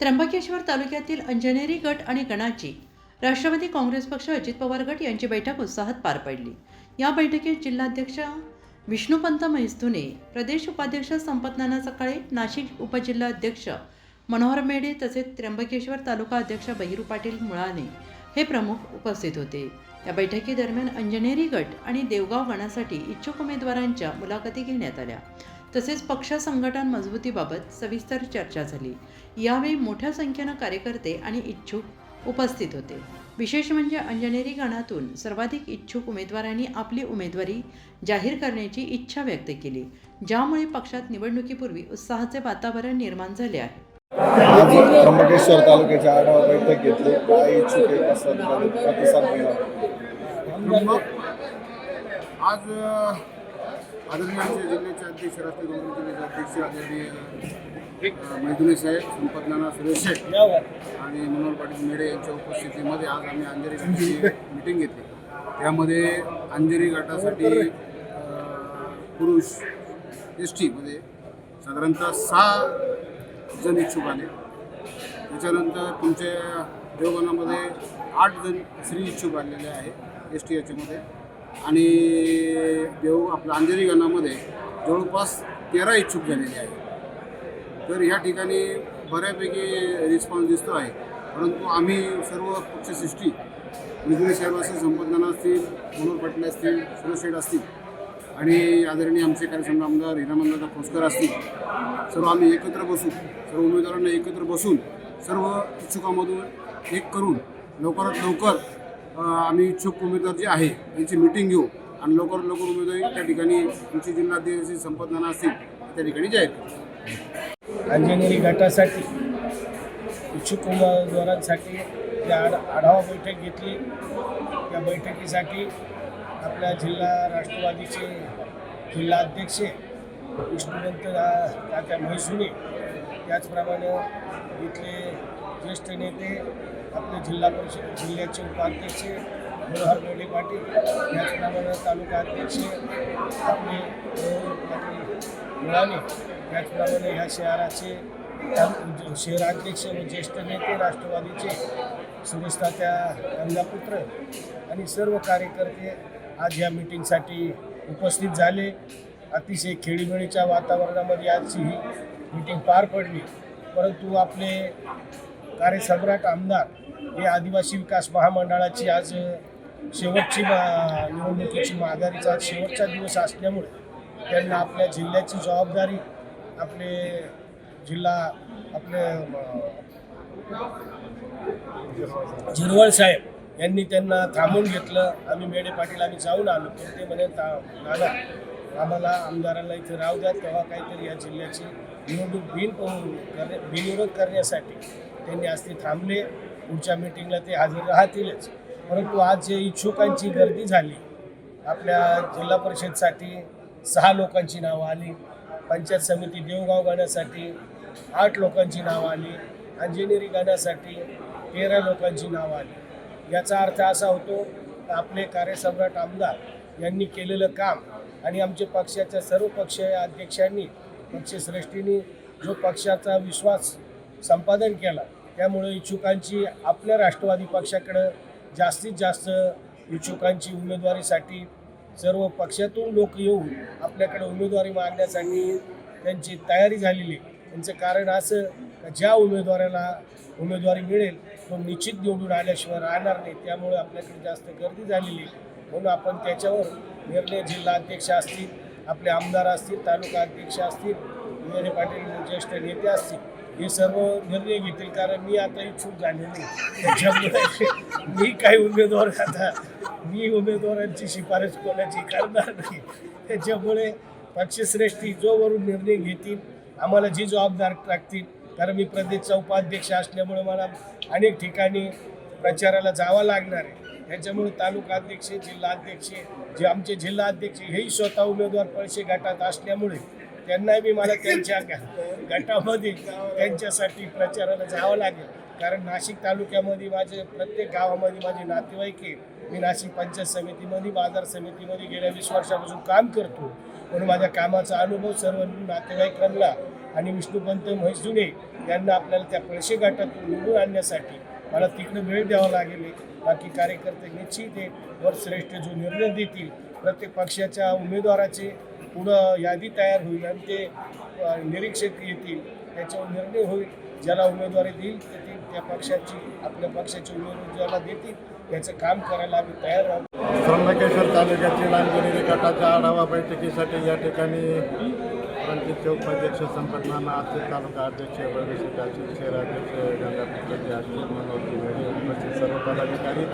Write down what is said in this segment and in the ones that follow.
त्र्यंबकेश्वर तालुक्यातील अंजनेरी गट आणि गणाची राष्ट्रवादी काँग्रेस पक्ष अजित पवार गट यांची बैठक उत्साहात पार पडली. या बैठकीत जिल्हाध्यक्ष विष्णुपंत मैस्तुने प्रदेश उपाध्यक्ष संपतनाना सकाळे नाशिक उपजिल्हाध्यक्ष मनोहर मेढे तसेच त्र्यंबकेश्वर तालुका अध्यक्ष बहिरू पाटील मुळाने हे प्रमुख उपस्थित होते. या बैठकीदरम्यान अंजनेरी गट आणि देवगाव गणासाठी इच्छुक उमेदवारांच्या मुलाखती घेण्यात आल्या. तसेच पक्ष संघटन मजबूतीबाबत सविस्तर चर्चा झाली. यावेळी मोठ्या संख्येनं कार्यकर्ते आणि इच्छुक उपस्थित होते. विशेष म्हणजे अंजनेरी गणातून सर्वाधिक इच्छुक उमेदवारांनी आपली उमेदवारी जाहीर करण्याची इच्छा व्यक्त केली ज्यामुळे पक्षात निवडणुकीपूर्वी उत्साहाचे वातावरण निर्माण झाले आहे. आज त्र्यंबकेश्वर तालुक्याची आढावा बैठक घेतली. काय इच्छुक आहे कसं प्रतिसाद दिला आज आदरणीय जिल्ह्याचे अध्यक्ष राष्ट्रीय काँग्रेस जिल्ह्याचे अध्यक्ष आदरणीय अ, साहेब संपत नाना सुरेश आणि मनोहर पाटील मेढे यांच्या उपस्थितीमध्ये आज आम्ही अंधेरी गटाची मिटिंग घेतली. त्यामध्ये अंधेरी गटासाठी पुरुष एस टीमध्ये साधारणतः सहा जण इच्छुक आले. त्याच्यानंतर तुमच्या देवगणामध्ये आठ जण स्त्री इच्छुक आलेले आहे एस टी याच्यामध्ये. आणि देव आपल्या अंधेरी गणामध्ये जवळपास तेरा इच्छुक झालेले आहे तर ह्या ठिकाणी बऱ्यापैकी रिस्पॉन्स दिसतो आहे. परंतु आम्ही सर्व पक्षसृष्टी विजयी साहेब असतील संपदनाना असतील मनोहर पाटील असतील सुरेश असतील आणि आदरणीय आमचे कार्यक्षम आमदार हिरामंदादा खोसकर असतील सर्व आम्ही एकत्र बसून सर्व उमेदवारांना एकत्र बसून सर्व इच्छुकामधून एक करून लवकरात लवकर आम्ही इच्छुक उमेदवार जे आहे यांची मिटिंग घेऊ आणि लवकरात लवकर उमेदवारी त्या ठिकाणी तुमची जिल्हाध्यक्ष संपादना असतील त्या ठिकाणी जाहीर करू. अंजनेरी गटासाठी इच्छुक उमेदवारांसाठी या आढ आढावा बैठक घेतली. या बैठकीसाठी आपल्या जिल्हा राष्ट्रवादीचे जिल्हा अध्यक्ष विष्णुवंत काका म्हैसुने त्याचप्रमाणे इथले ज्येष्ठ नेते आपले जिल्हा परिषद जिल्ह्याचे उपाध्यक्ष मनोहर मेढे पाटील त्याचप्रमाणे तालुका अध्यक्ष आपले मनोहर पाटील मुळाने त्याचप्रमाणे ह्या शहराचे शहराध्यक्ष व ज्येष्ठ नेते राष्ट्रवादीचे सुरेश तात्या गंगापुत्र आणि सर्व कार्यकर्ते आज या मिटिंगसाठी उपस्थित झाले. अतिशय खेळीमेळीच्या वातावरणामध्ये आजची ही मिटिंग पार पडली. परंतु आपले कार्यसम्राट आमदार हे आदिवासी विकास महामंडळाची आज शेवटची मा- निवडणुकीची माघारीचा आज शेवटचा दिवस असल्यामुळे त्यांना आपल्या जिल्ह्याची जबाबदारी आपले जिल्हा आपले झिरवळ साहेब यांनी त्यांना थांबून घेतलं. आम्ही मेढे पाटील आम्ही जाऊन आलो. पण ते म्हणे ता दादा आम्हाला आमदारांना इथे राहू द्या. तेव्हा काहीतरी या जिल्ह्याची निवडणूक बिन करणे बिनविरोध करण्यासाठी त्यांनी आज ते थांबले. पुढच्या मिटिंगला ते हजर राहतीलच. परंतु आज जे इच्छुकांची गर्दी झाली आपल्या जिल्हा परिषदसाठी सहा लोकांची नावं आली पंचायत समिती देवगाव गाण्यासाठी आठ लोकांची नावं आली अंजनेरी गाण्यासाठी तेरा लोकांची नावं आली. याचा अर्थ असा होतो की आपले कार्यसम्राट आमदार यांनी केलेलं काम आणि आमच्या पक्षाच्या सर्व पक्षीय अध्यक्षांनी पक्षश्रेष्ठींनी जो पक्षाचा विश्वास संपादन केला त्यामुळे इच्छुकांची आपल्या राष्ट्रवादी पक्षाकडं जास्तीत जास्त इच्छुकांची उमेदवारीसाठी सर्व पक्षातून लोक येऊन आपल्याकडे उमेदवारी मागण्यासाठी त्यांची तयारी झालेली आहे. त्यांचं कारण असं ज्या उमेदवाराला उमेदवारी मिळेल तो निश्चित निवडून आल्याशिवाय राहणार नाही त्यामुळे आपल्याकडे जास्त गर्दी झालेली आहे. म्हणून आपण त्याच्यावर निर्णय जिल्हा अध्यक्ष असतील आपले आमदार असतील तालुका अध्यक्ष असतील विनोदी पाटील ज्येष्ठ नेते असतील हे सर्व निर्णय घेतील कारण मी आता इच्छुक झालेलो त्याच्यामुळे मी काही उमेदवार आता मी उमेदवारांची शिफारस कोणाची करणार नाही. त्याच्यामुळे पक्षश्रेष्ठी जोवरून निर्णय घेतील आम्हाला जी जबाबदार टाकतील कारण मी प्रदेशचा उपाध्यक्ष असल्यामुळे मला अनेक ठिकाणी प्रचाराला जावं लागणार आहे. त्याच्यामुळे तालुका अध्यक्ष जिल्हा अध्यक्ष जे आमचे जिल्हा अध्यक्ष हेही स्वतः उमेदवार पळशे गटात असल्यामुळे त्यांनाही बी मला त्यांच्या गटामध्ये त्यांच्यासाठी प्रचाराला जावं लागेल. कारण नाशिक तालुक्यामध्ये माझे प्रत्येक गावामध्ये माझे नातेवाईक आहे मी नाशिक पंचायत समितीमध्ये बाजार समितीमध्ये गेल्या वीस वर्षापासून काम करतो. म्हणून माझ्या कामाचा अनुभव सर्व नातेवाईकांना आणि विष्णुपंत म्हैसुने यांना आपल्याला त्या पळशी घाटातून निवडून आणण्यासाठी मला तिकडे वेळ द्यावा लागेल. बाकी कार्यकर्ते निश्चित वर श्रेष्ठ जो निर्णय देतील प्रत्येक पक्षाच्या उमेदवाराचे पुढं यादी तयार होईल आणि ते निरीक्षक येतील त्याच्यावर निर्णय होईल. ज्याला उमेदवारी देईल ते त्या पक्षाची आपल्या पक्षाचे उमेदवार ज्याला देतील त्याचं काम करायला आम्ही तयार आहोत. त्र्यंबकेश्वर तालुक्यातील अंजनेरी गटाच्या आढावा बैठकीसाठी या ठिकाणी रणजित उपाध्यक्ष संपत नाना असतील तालुका अध्यक्ष भविष्य असतील शहराध्यक्ष गंगापुत्रजी असतील मनोहरजी उपस्थित सर्व पदाधिकारी.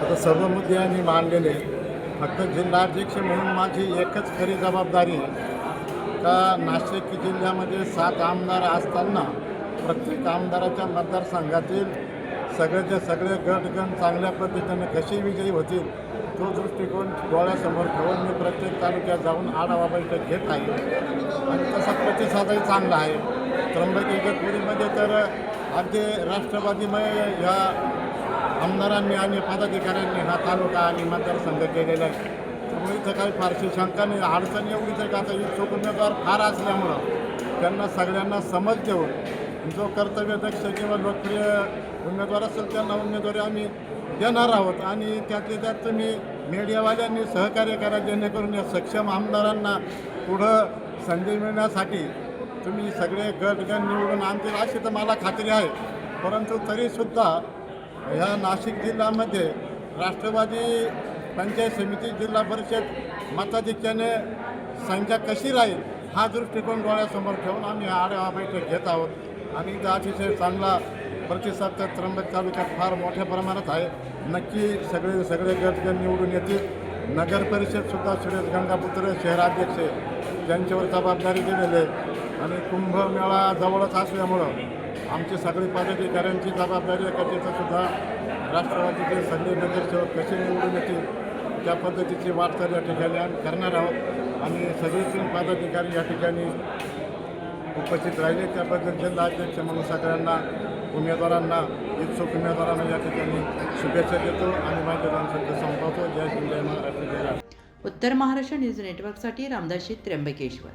आता सर्व मुद्दे आम्ही मांडलेले फक्त जिल्हाध्यक्ष म्हणून माझी एकच खरी जबाबदारी आहे का नाशिक जिल्ह्यामध्ये सात आमदार असताना प्रत्येक आमदाराच्या मतदारसंघातील सगळेचे सगळे गटगण चांगल्या पद्धतीने कसे विजयी होतील तो दृष्टिकोन डोळ्यासमोर ठेवून मी प्रत्येक तालुक्यात जाऊन आढावा बैठक घेत आहे. आणि तसा प्रतिसादही चांगला आहे. त्र्यंबके इगतपुरीमध्ये तर अगदी राष्ट्रवादीमय ह्या आमदारांनी आणि पदाधिकाऱ्यांनी हा तालुका आणि मतदारसंघ केलेला आहे. त्यामुळे इथं काही फारशी शंका नाही. अडचण एवढीच आहे का आता इच्छुक उमेदवार फार असल्यामुळं त्यांना सगळ्यांना समज देऊन जो कर्तव्यदक्ष किंवा लोकप्रिय उमेदवार असेल त्यांना उमेदवारी आम्ही देणार आहोत. आणि त्यातले त्यात तुम्ही मीडियावाल्यांनी सहकार्य करा जेणेकरून या सक्षम आमदारांना पुढं संधी मिळण्यासाठी तुम्ही सगळे गट गण निवडून आणतील अशी तर मला खात्री आहे. परंतु तरीसुद्धा ह्या नाशिक जिल्ह्यामध्ये राष्ट्रवादी पंचायत समिती जिल्हा परिषद मताधिक्याने संख्या कशी राहील हा दृष्टिकोन डोळ्यासमोर ठेवून आम्ही आढावा बैठक घेत आहोत. आणि इथं अतिशय चांगला प्रतिसाद त्या त्र्यंबक तालुक्यात फार मोठ्या प्रमाणात आहे. नक्की सगळे सगळे गटगण निवडून येतील. नगर परिषदसुद्धा सुरेश गंगापुत्र शहराध्यक्ष आहे, त्यांच्यावर जबाबदारी दिलेली आहे. आणि कुंभमेळा जवळच असल्यामुळं आमची सगळी पदाधिकाऱ्यांची जबाबदारी आहे सुद्धा तिथं सुद्धा राष्ट्रवादीचे सगळे नगरसेवक कसे निवडून येतील त्या पद्धतीची वाटचाल या ठिकाणी आम्ही करणार आहोत. आणि सगळेच पदाधिकारी या ठिकाणी उपस्थित राहिले. त्याबद्दल जिल्हाध्यक्ष म्हणून सगळ्यांना उमेदवारांना इच्छुक उमेदवारांना या ठिकाणी शुभेच्छा देतो आणि माझे संपवतो. जय हिंद जय महाराष्ट्र जय उत्तर महाराष्ट्र न्यूज नेटवर्कसाठी रामदासी त्र्यंबकेश्वर.